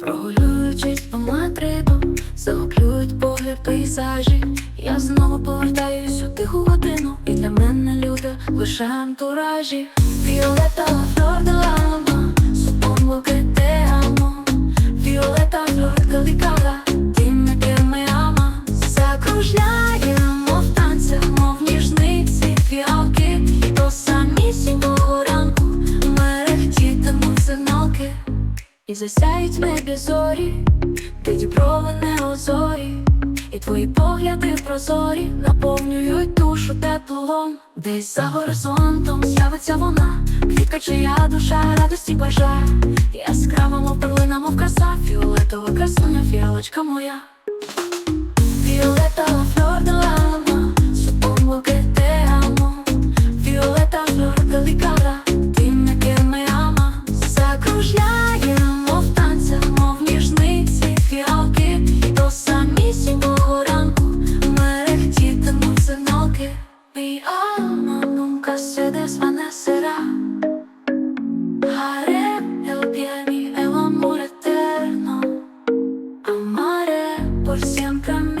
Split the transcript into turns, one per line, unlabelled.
Прогулюючись по матрибу, захоплюють погляд пейзажі. Я знову повертаюсь тиху годину. І для мене люди лише антуражі. Віолета, флор, лампа І засяють небі зорі, підіброване озорі, і твої погляди прозорі наповнюють душу теплом. Десь за горизонтом з'явиться вона, квітка чия душа радості бажає. Яскрава, мов перлина, мов краса, фіолетова красуня, фіалочка моя. Флор desvanecerá. Haré el bien y el amor eterno. Amaré por siempre a mí.